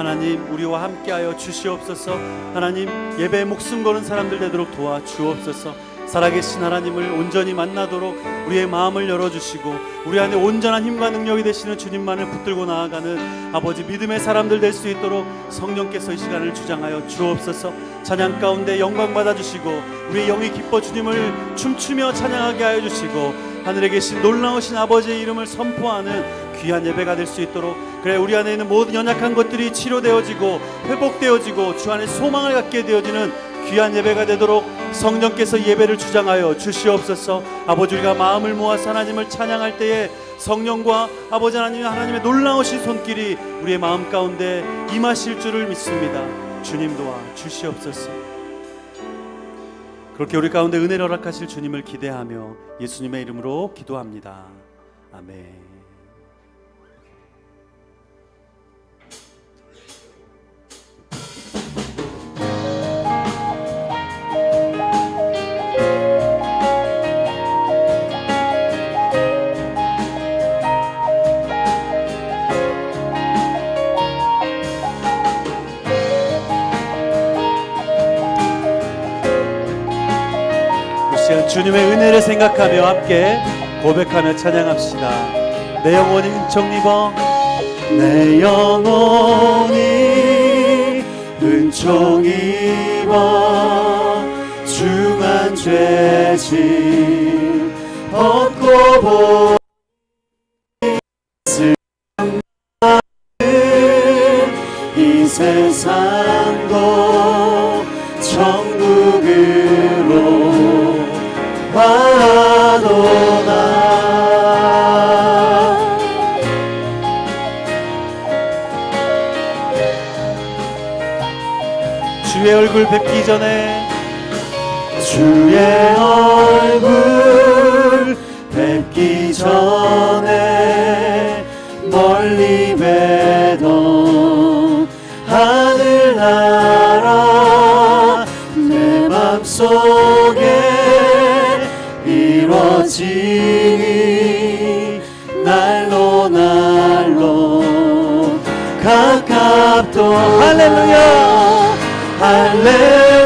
하나님 우리와 함께하여 주시옵소서. 하나님 예배에 목숨 거는 사람들 되도록 도와 주옵소서. 살아계신 하나님을 온전히 만나도록 우리의 마음을 열어주시고 우리 안에 온전한 힘과 능력이 되시는 주님만을 붙들고 나아가는 아버지 믿음의 사람들 될 수 있도록 성령께서 이 시간을 주장하여 주옵소서. 찬양 가운데 영광 받아주시고 우리의 영이 기뻐 주님을 춤추며 찬양하게 하여 주시고 하늘에 계신 놀라우신 아버지의 이름을 선포하는 귀한 예배가 될 수 있도록. 그래 우리 안에 있는 모든 연약한 것들이 치료되어지고 회복되어지고 주 안에 소망을 갖게 되어지는 귀한 예배가 되도록 성령께서 예배를 주장하여 주시옵소서. 아버지 우리가 마음을 모아서 하나님을 찬양할 때에 성령과 아버지 하나님 하나님의 놀라우신 손길이 우리의 마음 가운데 임하실 줄을 믿습니다. 주님 도와 주시옵소서. 그렇게 우리 가운데 은혜를 허락하실 주님을 기대하며 예수님의 이름으로 기도합니다. 아멘 주님의 은혜를 생각하며 함께 고백하며 찬양합시다. 내 영혼이 은총 입어. 내 영혼이 은총 입어. 중한 죄짐 벗고 보 이 세상 얼굴 뵙기 전에 주의 얼굴 뵙기 전에 멀리 뵈던 하늘나라 내 맘속에 이루어지니 날로 날로 가깝도 할렐루야 할렐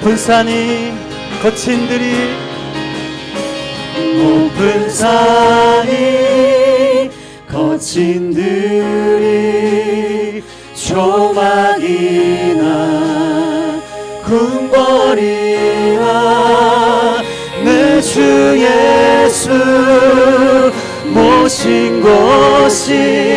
높은 산이 거친 들이 높은 산이 거친 들이 조막이나 궁궐이나 내 주 예수 모신 곳이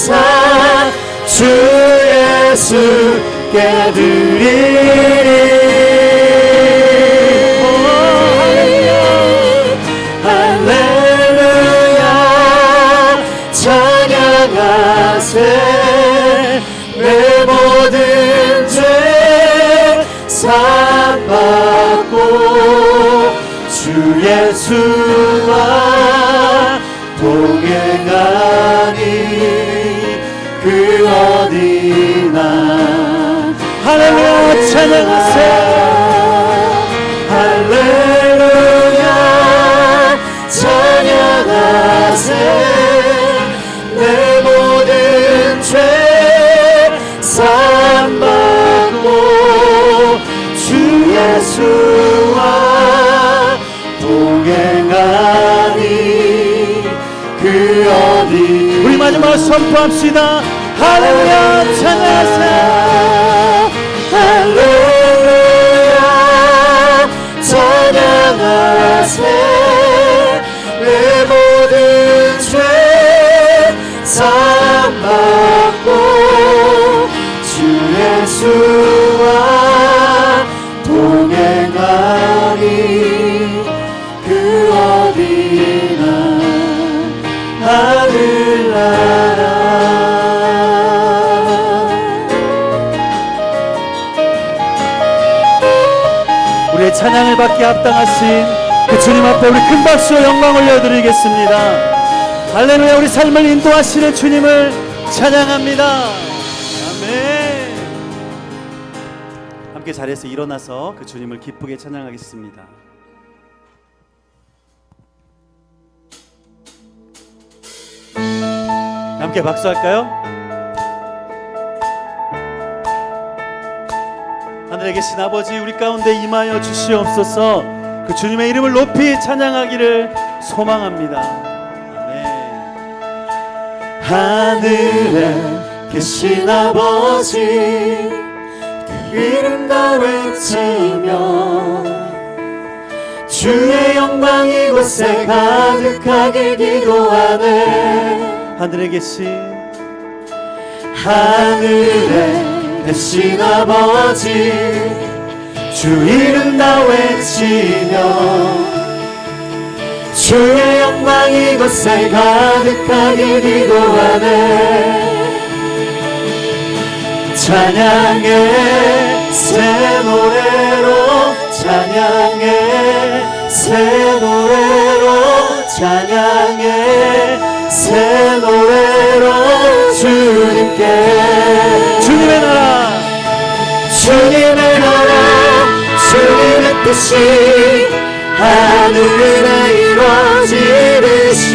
감사 주 예수께 드리. 찬양하세 내 모든 죄 사함받고 주 예수와 동행하니 그 어디 우리 마지막 선포합시다. 할렐루야 찬양하세 할렐루야 찬양하세 찬양을 받기 합당하신 그 주님 앞에 우리 큰 박수로 영광 올려드리겠습니다. 할렐루야 우리 삶을 인도하시는 주님을 찬양합니다. 아멘. 함께 자리에서 일어나서 그 주님을 기쁘게 찬양하겠습니다. 함께 박수할까요? 하늘에 계신 아버지 우리 가운데 임하여 주시옵소서. 그 주님의 이름을 높이 찬양하기를 소망합니다. 아멘. 하늘에 계신 아버지 그 이름 다 외치며 주의 영광 이곳에 가득하게 기도하네. 하늘에 계신 하늘에 계신 아버지? 주 이름 다 외치며 주의 영광 이곳에 가득하게 기도하네. 찬양의 새 노래로 찬양의 새 노래로 찬양의 새 노래로 주님께 주님의 나라 주님의 뜻이 하늘에 이루어지듯이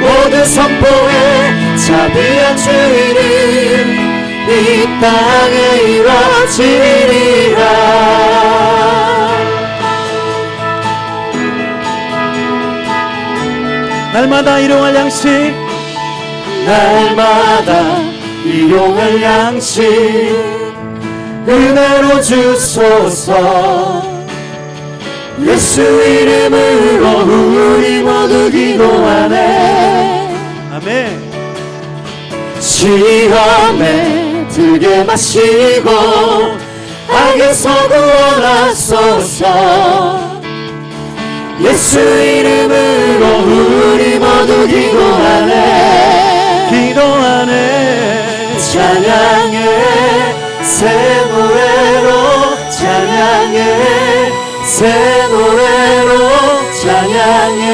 모두 선포해 자비한 주님 이 땅에 이루어지리라. 날마다 일용할 양식. 날마다 일용할 양식 은혜로 주소서. 예수 이름으로 우리 모두 기도하네. 아멘. 시험에 들게 마시고 악에서 구원하소서 예수 이름으로 우리 모두 기도하네. 기도하네. 찬양해. 새 찬양해 새 노래로 찬양해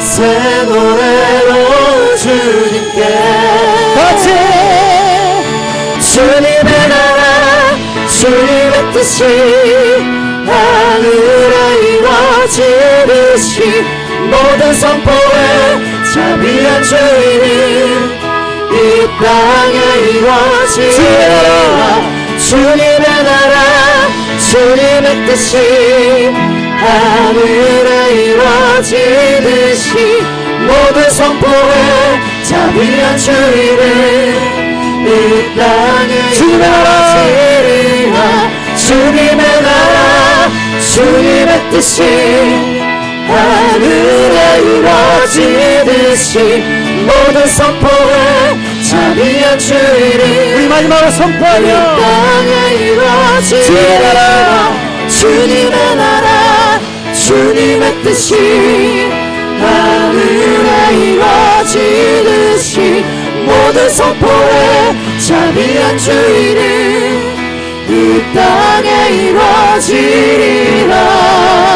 새 노래로 주님께. 같이. 주님의 나라 주님의 뜻이 하늘에 이루어지듯이 모든 선포에 자비한 주님 이 땅에 이루어지리라. 주님의 나라 주님의 뜻이 하늘에 이루어지듯이 모든 선포에 자비한 주님 이 땅에 이루어지리라. 주님의 나라 주님의 뜻이 하늘에 이루어지듯이 모든 선포에 자비한 주님 우리 마지막으로 선포하며 땅에 이루어지리라. 주님의 나라. 주님의 나라 주님의 뜻이 하늘에 이루어지듯이 모든 선포에 자비한 주의를 이 땅에 이루어지리라.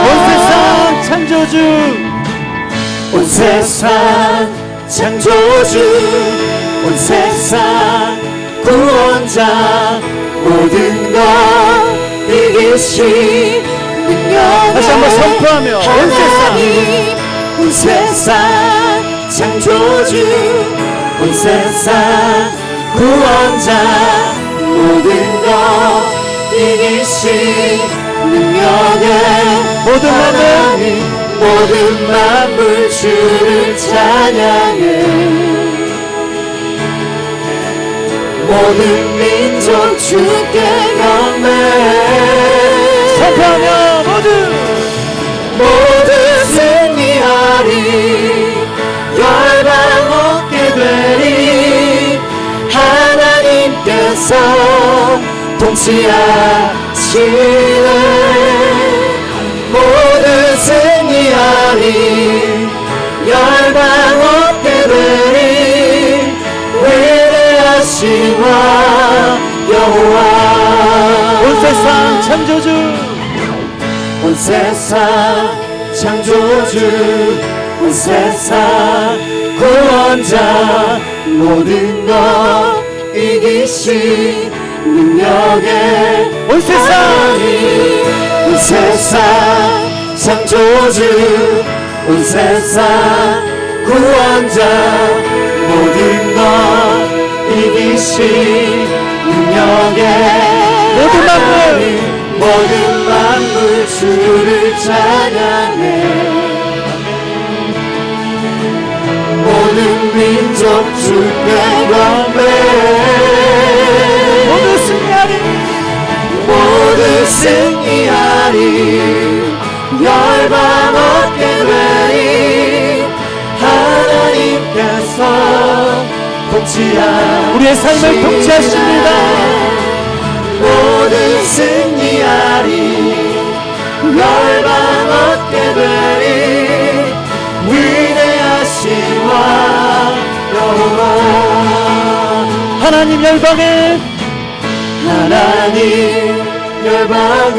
온 세상 창조주. 온 세상 창조주 온 세상 구원자 모든 것 이기신 능력의 다시 한번 선포하며 온 세상. 온 세상 창조주. 온 세상 구원자 모든 것 이기신 능력의 모든 하나님. 모든 만물 주를 찬양해 모든 민족 주께 경배해 선포하며 모두. 모두 승리하리. 열방 얻게 되리. 하나님께서 통치하시네. 모두 승리하리 왕 여호와. 온 세상 창조주. 온 세상 창조주. 온 세상 구원자. 모든 것 이기신 능력의 온 세상. 온 세상 창조주. 온 세상 구원자. 모든 것 이기신 능력의 모든 만물. 모든 만물 주를 찬양해. 모든 민족 주께 경배해 모두 승리하리. 모두 승리하리. 열방 통치하 우리의 삶을 통치하십니다. 모두 승리하리. 열방 얻게 되리. 위대하신 왕 여호와 하나님 열방에 하나님 열방을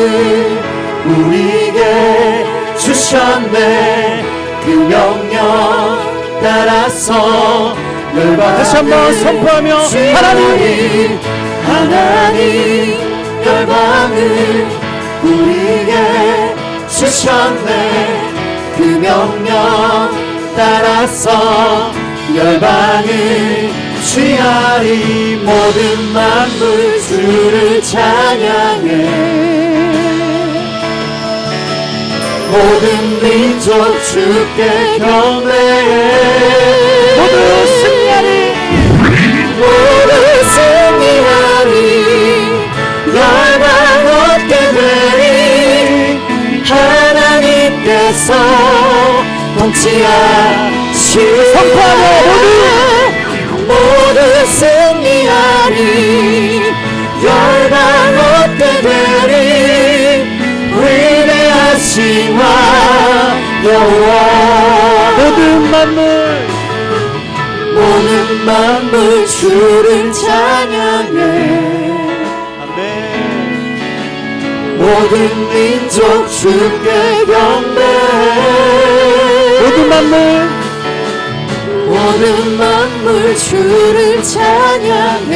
우리에게 주셨네. 그 명령 따라서 열방을 다시 한번 선포하며 하나님. 하나님 열방을 우리에게 주셨네. 그 명령 따라서 열방을 취하리. 모든 만물 주를 찬양해. 모든 민족 주께 경배해. 모두 하나님께서 통치하시네 선포하며 모두 승리하리 열방 얻게 되리 위대하신 왕 여호와 모든 만물 모든 만물 주를 찬양해 모든 민족 주께 경배해 모든 만물. 모든 만물 주를 찬양해.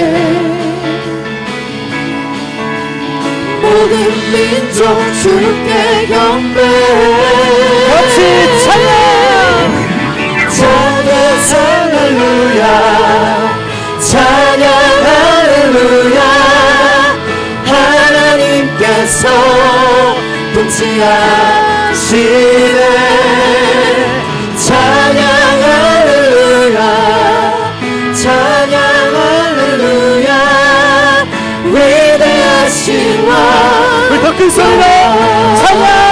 모든 민족 주께 경배해 같이 찬양. 찬양 할렐루야 하나님께서. 통치하시네. 찬양 할렐루야. 찬양 할렐루야. 위대하신 왕. 우리 더큰 소리로 찬양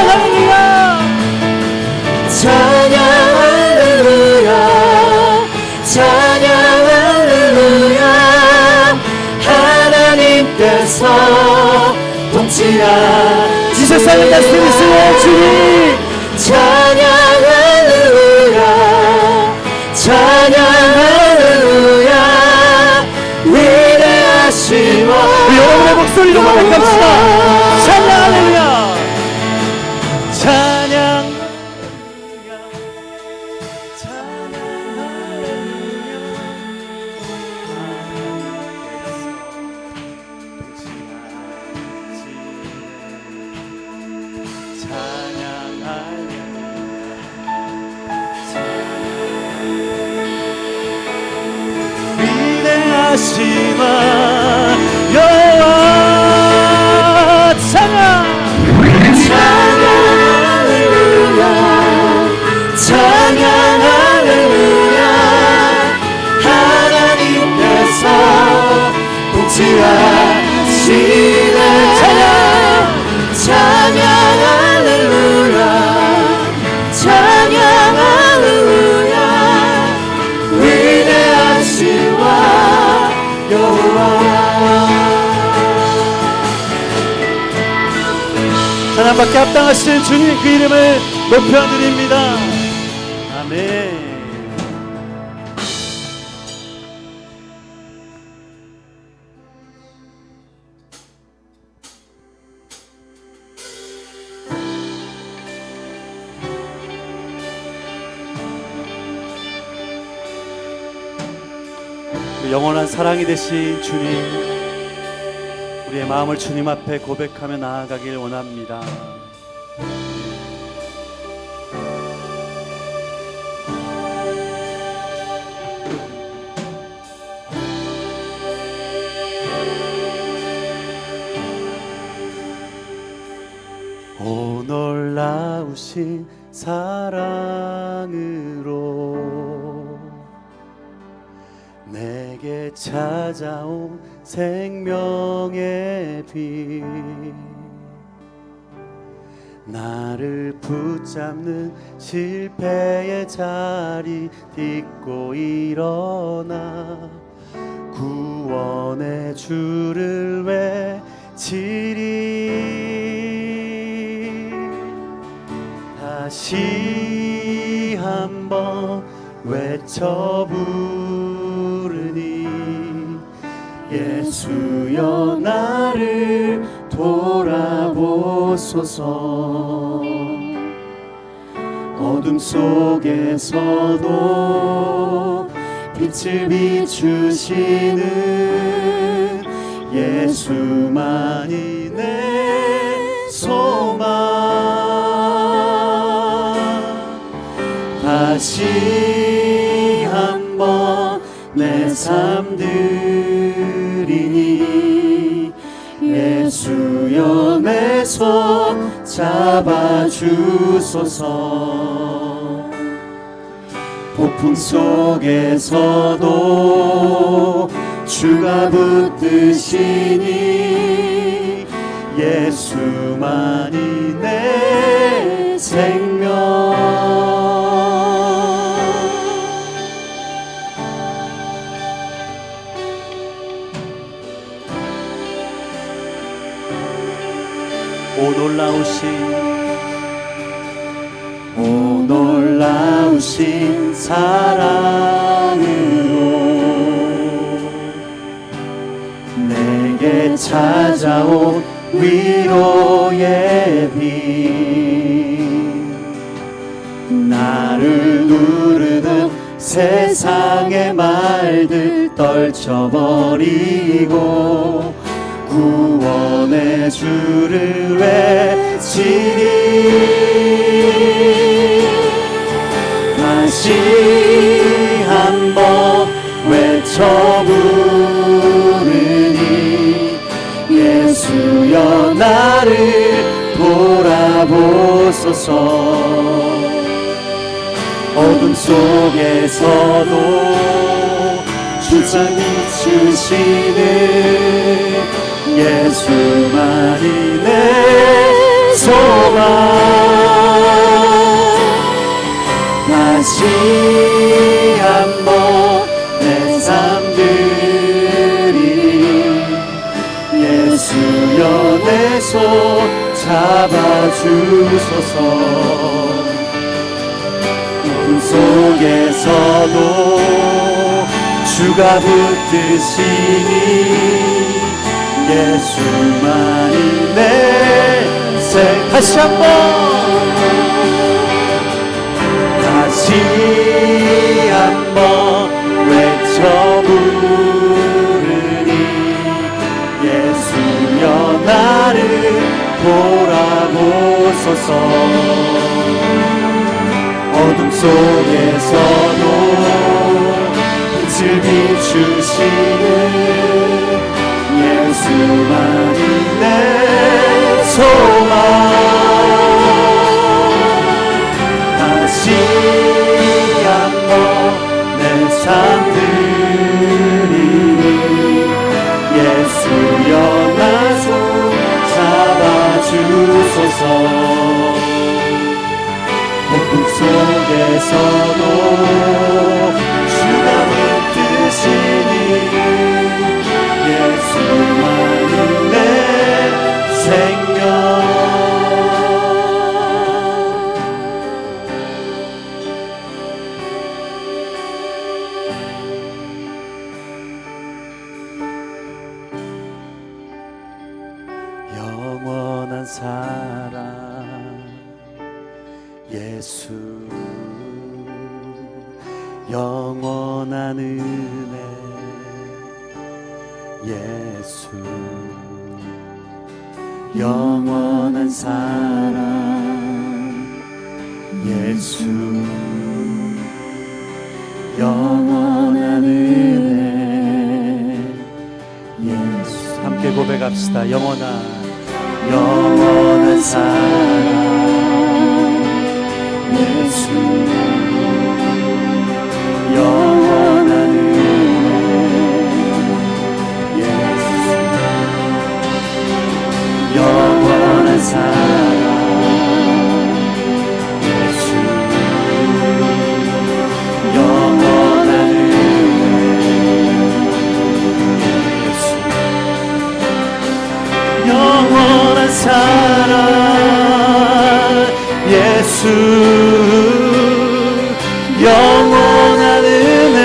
통치하 이 세상을 다스리시는 주님. 찬양 할렐루야 찬양 할렐루야. 위대하시고 우리 여러분의 목소리로 고백합시다 여호와 하나님밖에 합당하신 주님 그 이름을 높여드립니다 영원한 사랑이 되신 주님 우리의 마음을 주님 앞에 고백하며 나아가길 원합니다. 오 놀라우신 사랑으로 내게 찾아온 생명의 빛. 나를 붙잡는 실패의 자리 딛고 일어나 구원의 주를 외치리. 다시 한번 외쳐 부 예수여 나를 돌아보소서. 어둠 속에서도 빛을 비추시는 예수만이 내 소망. 다시 한번 내삶드 손 잡아주소서. 폭풍 속에서도 주가 붙드시니 예수만이 내 생명 놀라우신 오 놀라우신 사랑으로 내게 찾아온 위로의 빛. 나를 누르는 세상의 말들 떨쳐버리고 구원 의 주를 외치리 다시 한번 외쳐 부르니 예수여 나를 돌아보소서. 어둠 속에서도 주자 비추시는 예수만이 내 소망. 다시 한번 내 삶들이 예수여 내 손 잡아주소서. 어둠 속에서도 주가 붙드시니 예수만이 내 생 다시 한번. 다시 한번 외쳐 부르니 예수여 나를 돌아보소서. 어둠 속에서도 빛을 비추시는 예수만이 내 소망 영원한 은혜. 예수. 함께 고백합시다. 영원한 영원한 사랑. 예수. 영원한 은혜. 예수. 영원한 사랑 예수 영원한 은혜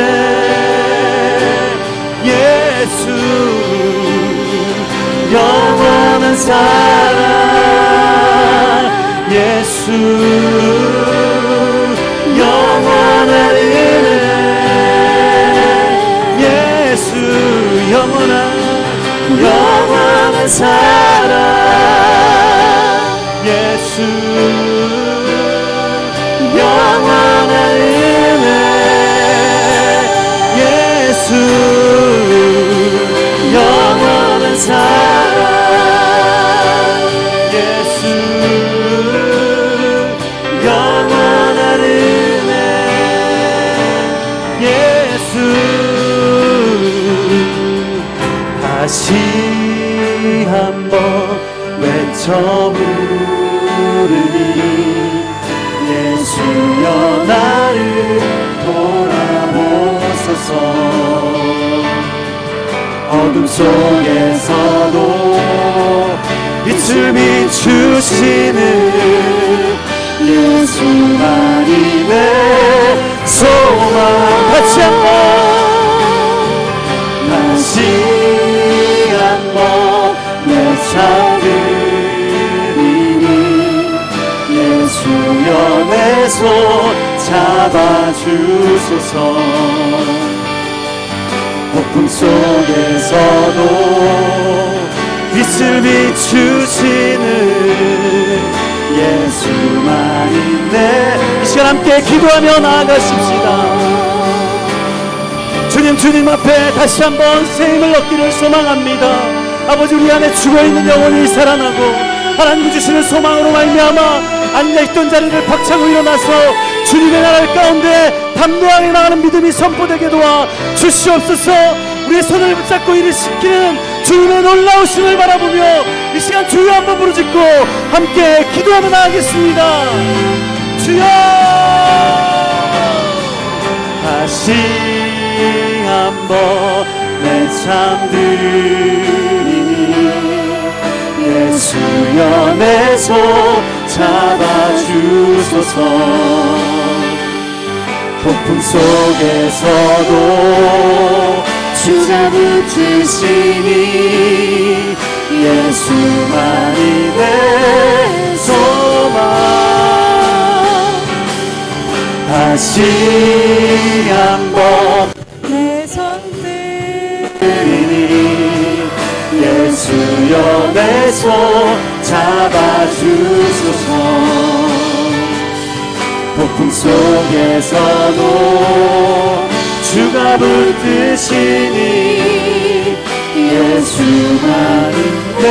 예수 영원한 사랑 예수 영원한 은혜 예수 영원한 영원한 사랑 예수 영원한 은혜 예수. 영원한 사랑 예수. 영원한 은혜 예수. 다시 한번 외쳐 부르니 예수여 나를 돌아보소서. 어둠 속에서도 빛을 비추시는 예수만이 내 소망 같이 한번. 다시 잡아주소서. 폭풍 속에서도 빛을 비추시는 예수만이 내이 시간 함께 기도하며 나아가십시다. 주님 주님 앞에 다시 한번 새 힘을 얻기를 소망합니다. 아버지 우리 안에 죽어있는 영혼이 살아나고 하나님 주시는 소망으로 말미암아 앉아있던 자리를 박차고 일어나서 주님의 나라를 가운데 담대하게 나가는 믿음이 선포되게 도와 주시옵소서. 우리의 손을 붙잡고 일으키는 주님의 놀라우심을 바라보며 이 시간 주여 한번 부르짖고 함께 기도하며 나가겠습니다. 주여! 다시 한번 내 잠들이니 예수여 내손 잡아주소서. 폭풍 속에서도 주가 붙드시니 예수만이 내 소망 다시 한번 내 손들 드리니 예수여 내손 잡아주소서. 폭풍 속에서도 주가 붙드시니 예수만이 내